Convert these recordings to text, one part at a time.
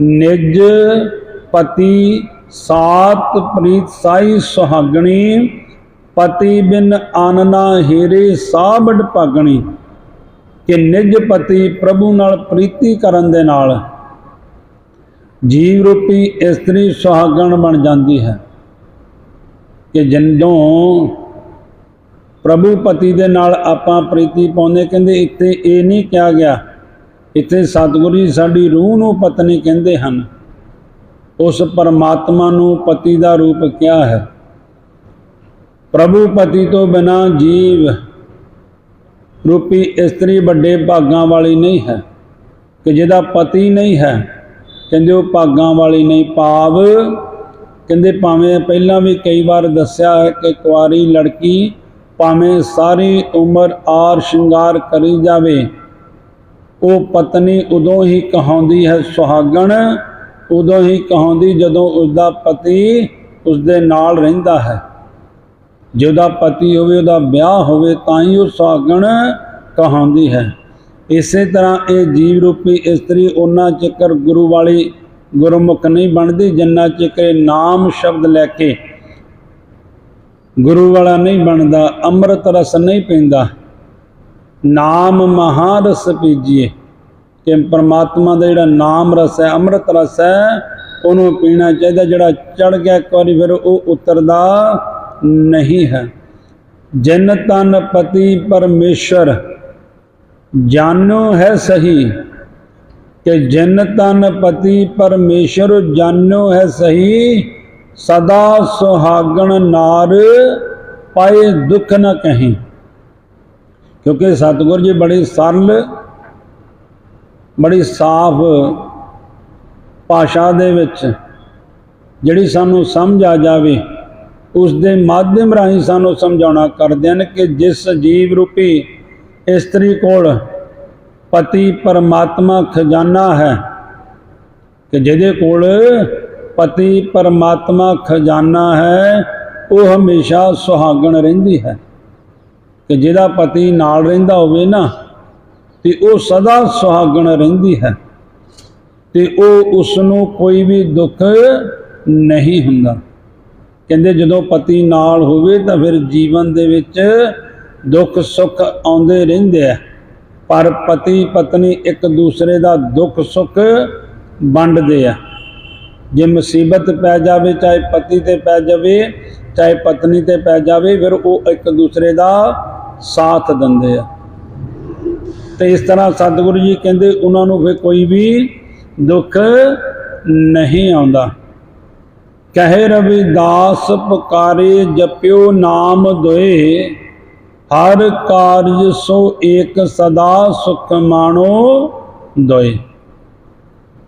ਨਿਜ ਪਤੀ ਸਾਤ ਪ੍ਰੀਤ ਸਾਈ ਸੁਹਾਗਣੀ, ਪਤੀ ਬਿਨ ਆਨਨਾ ਹੀਰੇ ਸਾਬੜ ਭਾਗਣੀ। ਕਿ ਨਿਜ ਪਤੀ ਪ੍ਰਭੂ ਨਾਲ ਪ੍ਰੀਤੀ ਕਰਨ ਦੇ ਨਾਲ ਜੀਵ ਰੂਪੀ ਇਸਤਰੀ ਸੁਹਾਗਣ ਬਣ ਜਾਂਦੀ ਹੈ। ਕਿ ਜਦੋਂ ਪ੍ਰਭੂ ਪਤੀ ਦੇ ਨਾਲ ਆਪਾਂ ਪ੍ਰੀਤੀ ਪਾਉਂਦੇ, ਕਹਿੰਦੇ ਇੱਥੇ ਇਹ ਨਹੀਂ ਕਿਹਾ ਗਿਆ ਇੱਥੇ ਸਤਿਗੁਰੂ ਜੀ ਸਾਡੀ ਰੂਹ ਨੂੰ ਪਤਨੀ ਕਹਿੰਦੇ ਹਨ, ਉਸ ਪਰਮਾਤਮਾ ਨੂੰ ਪਤੀ ਦਾ ਰੂਪ ਕਿਹਾ ਹੈ? ਪ੍ਰਭੂ ਪਤੀ ਤੋਂ ਬਿਨਾ ਜੀਵ ਰੂਪੀ ਇਸਤਰੀ ਵੱਡੇ ਭਾਗਾਂ ਵਾਲੀ ਨਹੀਂ ਹੈ, ਕਿ ਜਿਹਦਾ ਪਤੀ ਨਹੀਂ ਹੈ, ਕਹਿੰਦੇ ਉਹ ਭਾਗਾਂ ਵਾਲੀ ਨਹੀਂ, ਭਾਵ ਕਹਿੰਦੇ ਭਾਵੇਂ ਪਹਿਲਾਂ ਵੀ ਕਈ ਵਾਰ ਦੱਸਿਆ ਹੈ ਕਿ ਕੁਆਰੀ ਲੜਕੀ ਭਾਵੇਂ ਸਾਰੀ ਉਮਰ ਆਰ ਸ਼ਿੰਗਾਰ ਕਰੀ ਜਾਵੇ ਉਹ ਪਤਨੀ ਉਦੋਂ ਹੀ ਕਹਾਉਂਦੀ ਹੈ, ਸੁਹਾਗਣ। ਉਦੋਂ ਹੀ ਕਹਾਉਂਦੀ, ਜਦੋਂ ਉਸਦਾ ਪਤੀ ਉਸਦੇ ਨਾਲ ਰਹਿੰਦਾ ਹੈ। ਜਿਹਦਾ ਪਤੀ ਹੋਵੇ, ਉਹਦਾ ਵਿਆਹ ਹੋਵੇ, ਤਾਂ ਹੀ ਉਹ ਸੁਹਾਗਣ ਕਹਾਉਂਦੀ ਹੈ। ਇਸੇ ਤਰ੍ਹਾਂ ਇਹ ਜੀਵ ਰੂਪੀ ਇਸਤਰੀ ਉਹਨਾਂ ਚੱਕਰ ਗੁਰੂ ਵਾਲੀ ਗੁਰਮੁਖ ਨਹੀਂ ਬਣਦੀ, ਜਿੰਨਾ ਚੱਕਰ ਨਾਮ ਸ਼ਬਦ ਲੈ ਕੇ ਗੁਰੂ ਵਾਲਾ ਨਹੀਂ ਬਣਦਾ, ਅੰਮ੍ਰਿਤ ਰਸ ਨਹੀਂ ਪੀਂਦਾ। ਨਾਮ ਮਹਾਰਸ ਪੀਜੀਏ। ਕਿ ਪਰਮਾਤਮਾ ਦਾ ਜਿਹੜਾ ਨਾਮ ਰਸ ਹੈ, ਅੰਮ੍ਰਿਤ ਰਸ ਹੈ, ਉਹਨੂੰ ਪੀਣਾ ਚਾਹੀਦਾ, ਜਿਹੜਾ ਚੜ ਗਿਆ ਇੱਕ ਵਾਰੀ ਫਿਰ ਉਹ ਉਤਰਦਾ ਨਹੀਂ ਹੈ। ਜਿਨ ਤਨ ਪਤੀ ਪਰਮੇਸ਼ਰ, ਜਾਣੋ ਹੈ ਸਹੀ ਕਿ ਜਿਨ ਤਨ ਪਤੀ ਪਰਮੇਸ਼ਰ, ਜਾਣੋ ਹੈ ਸਹੀ, ਸਦਾ ਸੁਹਾਗਣ ਨਾਰ, ਪਾਏ ਦੁੱਖ ਨਾ ਕਹੀਂ। ਕਿਉਂਕਿ ਸਤਿਗੁਰ ਜੀ ਬੜੀ ਸਰਲ, ਬੜੀ ਸਾਫ਼ ਭਾਸ਼ਾ ਦੇ ਵਿੱਚ ਜਿਹੜੀ ਸਾਨੂੰ ਸਮਝ ਆ ਜਾਵੇ, ਉਸ ਦੇ ਮਾਧਿਅਮ ਰਾਹੀਂ ਸਾਨੂੰ ਸਮਝਾਉਣਾ ਕਰਦੇ ਹਨ ਕਿ ਜਿਸ ਜੀਵ ਰੂਪੀ ਇਸਤਰੀ ਕੋਲ ਪਤੀ ਪਰਮਾਤਮਾ ਖਜ਼ਾਨਾ ਹੈ, ਕਿ ਜਿਹਦੇ ਕੋਲ ਪਤੀ ਪਰਮਾਤਮਾ ਖਜ਼ਾਨਾ ਹੈ, ਉਹ ਹਮੇਸ਼ਾ ਸੁਹਾਗਣ ਰਹਿੰਦੀ ਹੈ। ਕਿ ਜਿਹਦਾ ਪਤੀ ਨਾਲ ਰਹਿੰਦਾ ਹੋਵੇ ਨਾ, ਤੇ ਉਹ ਸਦਾ ਸੁਹਾਗਣ ਰਹਿੰਦੀ ਹੈ। ਤੇ ਉਹ ਉਸ ਨੂੰ ਕੋਈ ਵੀ ਦੁੱਖ ਨਹੀਂ ਹੁੰਦਾ। ਕਹਿੰਦੇ ਜਦੋਂ ਪਤੀ ਨਾਲ ਹੋਵੇ ਤਾਂ ਫਿਰ ਜੀਵਨ ਦੇ ਵਿੱਚ ਦੁੱਖ ਸੁੱਖ ਆਉਂਦੇ ਰਹਿੰਦੇ ਆ। ਪਰ ਪਤੀ ਪਤਨੀ ਇੱਕ ਦੂਸਰੇ ਦਾ ਦੁੱਖ ਸੁੱਖ ਵੰਡਦੇ ਆ। ਜੇ ਮੁਸੀਬਤ ਪੈ ਜਾਵੇ, ਚਾਹੇ ਪਤੀ ਤੇ ਪੈ ਜਾਵੇ, ਚਾਹੇ ਪਤਨੀ ਤੇ ਪੈ ਜਾਵੇ, ਫਿਰ ਉਹ ਇੱਕ ਦੂਸਰੇ ਦਾ ਸਾਥ ਦਿੰਦੇ ਆ। ਤੇ ਇਸ ਤਰ੍ਹਾਂ ਸਤਿਗੁਰੂ ਜੀ ਕਹਿੰਦੇ, ਉਹਨਾਂ ਨੂੰ ਫਿਰ ਕੋਈ ਵੀ ਦੁੱਖ ਨਹੀਂ ਆਉਂਦਾ। ਕਹੇ ਰਵਿਦਾਸ, ਪੁਕਾਰੇ ਜਪਿਓ ਨਾਮ ਦੋਏ। ਹਰ ਕਾਰਜ ਸੋ ਏਕ ਸਦਾ ਸੁਖ ਮਾਣੋ ਦੋਏ।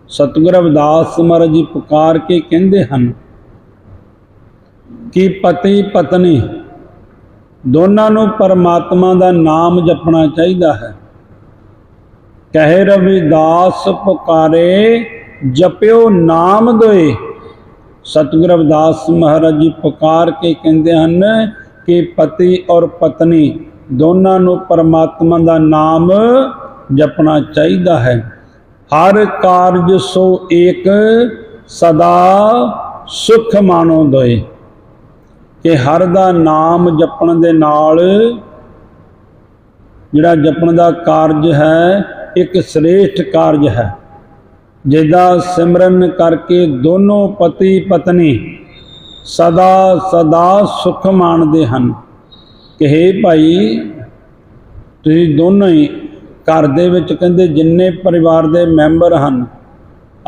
ਸਤਿਗੁਰ ਰਵਿਦਾਸ ਮਹਾਰਾਜ ਜੀ ਪੁਕਾਰ ਕੇ ਕਹਿੰਦੇ ਹਨ ਕਿ ਪਤੀ ਪਤਨੀ ਦੋਨਾਂ ਨੂੰ ਪਰਮਾਤਮਾ ਦਾ ਨਾਮ ਜਪਣਾ ਚਾਹੀਦਾ ਹੈ। ਕਹੇ ਰਵਿਦਾਸ ਪੁਕਾਰੇ, ਜਪਿਓ ਨਾਮ ਦੋਏ। ਸਤਿਗੁਰ ਰਵਿਦਾਸ ਮਹਾਰਾਜ ਜੀ ਪੁਕਾਰ ਕੇ ਕਹਿੰਦੇ ਹਨ ਕਿ ਪਤੀ ਔਰ ਪਤਨੀ ਦੋਨਾਂ ਨੂੰ ਪਰਮਾਤਮਾ ਦਾ ਨਾਮ ਜਪਣਾ ਚਾਹੀਦਾ ਹੈ। ਹਰ ਕਾਰਜ ਸੋ ਏਕ, ਸਦਾ ਸੁਖ ਮਾਣੋ ਦੋਏ। ਕਿ ਹਰ ਦਾ ਨਾਮ ਜਪਣ ਦੇ ਨਾਲ ਜਿਹੜਾ ਜਪਣ ਦਾ ਕਾਰਜ ਹੈ, ਇੱਕ ਸ੍ਰੇਸ਼ਟ ਕਾਰਜ ਹੈ। ਜਿਹਦਾ ਸਿਮਰਨ ਕਰਕੇ ਦੋਨੋਂ ਪਤੀ ਪਤਨੀ ਸਦਾ ਸਦਾ ਸੁਖ ਮਾਣਦੇ ਹਨ। ਕਿ हे ਭਾਈ, ਤੁਸੀਂ ਦੋਨੋਂ ਹੀ ਘਰ ਦੇ ਵਿੱਚ ਕਹਿੰਦੇ ਜਿੰਨੇ ਪਰਿਵਾਰ ਦੇ ਮੈਂਬਰ ਹਨ,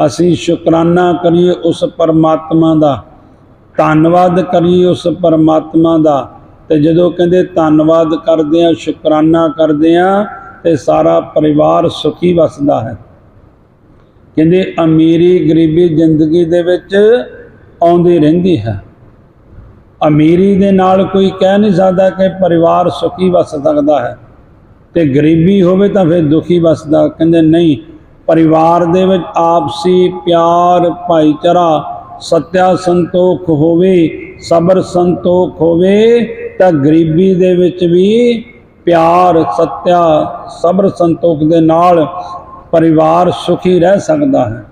ਅਸੀਂ ਸ਼ੁਕਰਾਨਾ ਕਰੀਏ ਉਸ ਪਰਮਾਤਮਾ ਦਾ। ਧੰਨਵਾਦ ਕਰੀਏ ਉਸ ਪਰਮਾਤਮਾ ਦਾ। ਤੇ ਜਦੋਂ ਕਹਿੰਦੇ ਧੰਨਵਾਦ ਕਰਦੇ ਆ ਸ਼ੁਕਰਾਨਾ ਕਰਦੇ ਆ ਤੇ ਸਾਰਾ ਪਰਿਵਾਰ ਸੁਖੀ ਵਸਦਾ ਹੈ। ਕਹਿੰਦੇ ਅਮੀਰੀ ਗਰੀਬੀ ਜ਼ਿੰਦਗੀ ਦੇ ਵਿੱਚ ਆਉਂਦੀ ਰਹਿੰਦੀ ਹੈ। ਅਮੀਰੀ ਦੇ ਨਾਲ ਕੋਈ ਕਹਿ ਨਹੀਂ ਸਕਦਾ ਕਿ ਪਰਿਵਾਰ ਸੁਖੀ ਵਸ ਸਕਦਾ ਹੈ। ਤੇ ਗਰੀਬੀ ਹੋਵੇ ਤਾਂ ਫਿਰ ਦੁਖੀ ਵਸਦਾ। ਕਹਿੰਦੇ ਨਹੀਂ, ਪਰਿਵਾਰ ਦੇ ਵਿੱਚ ਆਪਸੀ ਪਿਆਰ, ਭਾਈਚਾਰਾ ਸਤਿਆ ਸੰਤੋਖ ਹੋਵੇ, ਸਬਰ ਸੰਤੋਖ ਹੋਵੇ, ਤਾਂ ਗਰੀਬੀ ਦੇ ਵਿੱਚ ਵੀ ਪਿਆਰ, ਸਤਿਆ, ਸਬਰ ਸੰਤੋਖ ਦੇ ਨਾਲ ਪਰਿਵਾਰ ਸੁਖੀ ਰਹਿ ਸਕਦਾ ਹੈ।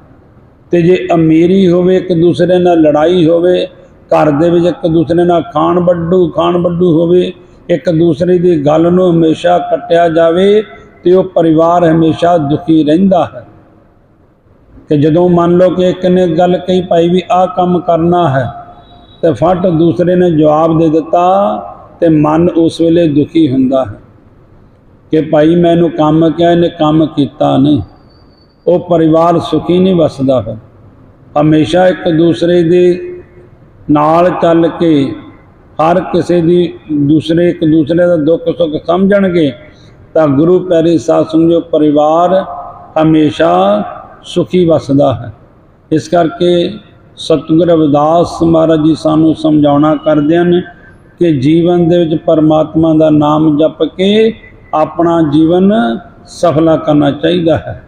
ਤੇ ਜੇ ਅਮੀਰੀ ਹੋਵੇ, ਇੱਕ ਦੂਸਰੇ ਨਾਲ ਲੜਾਈ ਹੋਵੇ, ਘਰ ਦੇ ਵਿੱਚ ਇੱਕ ਦੂਸਰੇ ਨਾਲ ਖਾਣ ਵੱਡੂ ਖਾਣ ਵੱਡੂ ਹੋਵੇ, ਇੱਕ ਦੂਸਰੇ ਦੀ ਗੱਲ ਨੂੰ ਹਮੇਸ਼ਾ ਕੱਟਿਆ ਜਾਵੇ, ਤੇ ਉਹ ਪਰਿਵਾਰ ਹਮੇਸ਼ਾ ਦੁਖੀ ਰਹਿੰਦਾ ਹੈ। ਕਿ ਜਦੋਂ ਮੰਨ ਲਓ ਕਿ ਇੱਕ ਨੇ ਗੱਲ ਕਹੀ ਭਾਈ ਵੀ ਆਹ ਕੰਮ ਕਰਨਾ ਹੈ, ਤੇ ਫਟ ਦੂਸਰੇ ਨੇ ਜਵਾਬ ਦੇ ਦਿੱਤਾ ਤੇ ਮਨ ਉਸ ਵੇਲੇ ਦੁਖੀ ਹੁੰਦਾ ਹੈ ਕਿ ਭਾਈ ਮੈਨੂੰ ਕੰਮ ਕਿਹਾ, ਇਹਨੇ ਕੰਮ ਕੀਤਾ ਨਹੀਂ। ਉਹ ਪਰਿਵਾਰ ਸੁਖੀ ਨਹੀਂ ਵਸਦਾ ਫਿਰ ਹਮੇਸ਼ਾ ਇੱਕ ਦੂਸਰੇ ਦੇ ਨਾਲ ਚੱਲ ਕੇ ਹਰ ਕਿਸੇ ਦੀ ਦੂਸਰੇ, ਇੱਕ ਦੂਸਰੇ ਦਾ ਦੁੱਖ ਸੁੱਖ ਸਮਝਣਗੇ, ਤਾਂ ਗੁਰੂ ਪਿਆਰੀ ਸਾਧ ਸੰਗੋ ਪਰਿਵਾਰ ਹਮੇਸ਼ਾ ਸੁਖੀ ਵਸਦਾ ਹੈ। ਇਸ ਕਰਕੇ ਸਤਿਗੁਰ ਰਵਿਦਾਸ ਮਹਾਰਾਜ ਜੀ ਸਾਨੂੰ ਸਮਝਾਉਣਾ ਕਰਦੇ ਹਨ ਕਿ ਜੀਵਨ ਦੇ ਵਿੱਚ ਪਰਮਾਤਮਾ ਦਾ ਨਾਮ ਜਪ ਕੇ ਆਪਣਾ ਜੀਵਨ ਸਫਲਾ ਕਰਨਾ ਚਾਹੀਦਾ ਹੈ।